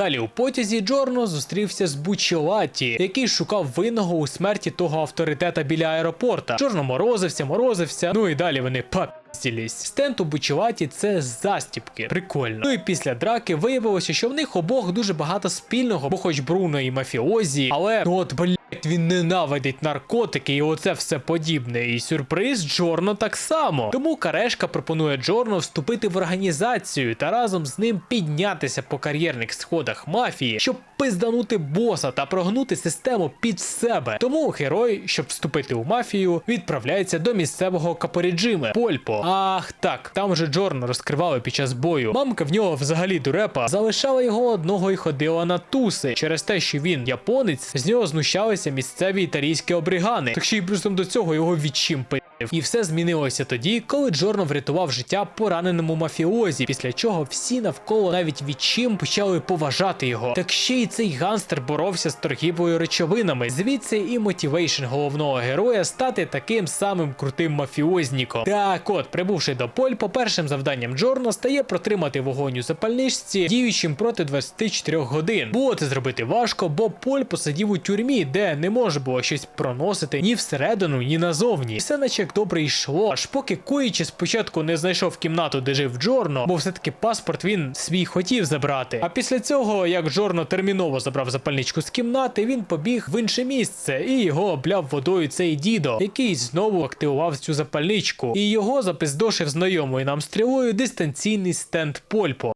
Далі у потязі Джорно зустрівся з Бучелаті, який шукав винного у смерті того авторитета біля аеропорта. Джорно морозився, морозився. Ну і далі вони папістілись. Стент у Бучелаті це застіпки. Прикольно. Ну і після драки виявилося, що в них обох дуже багато спільного, бо хоч Бруно і мафіозі, але ну от блядь, він ненавидить наркотики і оце все подібне. І сюрприз Джорно так само. Тому Карешка пропонує Джорно вступити в організацію та разом з ним піднятися по кар'єрних сходах мафії, щоб пизданути боса та прогнути систему під себе. Тому герой, щоб вступити у мафію, відправляється до місцевого капоріджиме Польпо. Ах так, там же Джорно розкривали під час бою. Мамка в нього взагалі дурепа залишала його одного і ходила на туси. Через те, що він японець, з нього знущалися місцеві італійські обрігани. Так ще й плюсом до цього його відчим пи. І все змінилося тоді, коли Джорно врятував життя пораненому мафіозі, після чого всі навколо навіть відчим почали поважати його. Так ще й цей ганстер боровся з торгівлею речовинами. Звідси і мотивейшн головного героя стати таким самим крутим мафіозніком. Так от, прибувши до Польпо, першим завданням Джорно стає протримати вогонь у запальничці, діючим проти 24 годин. Було це зробити важко, бо Польпо сидів у тюрмі, де не може було щось проносити ні всередину, ні назовні. Все наче як добре йшло, аж поки Коїчі спочатку не знайшов кімнату, де жив Джорно, бо все-таки паспорт він свій хотів забрати. А після цього, як Джорно терміново забрав запальничку з кімнати, він побіг в інше місце і його обляв водою цей дідо, який знову активував цю запальничку. І його запиздошив знайомою нам стрілою дистанційний стенд Польпо.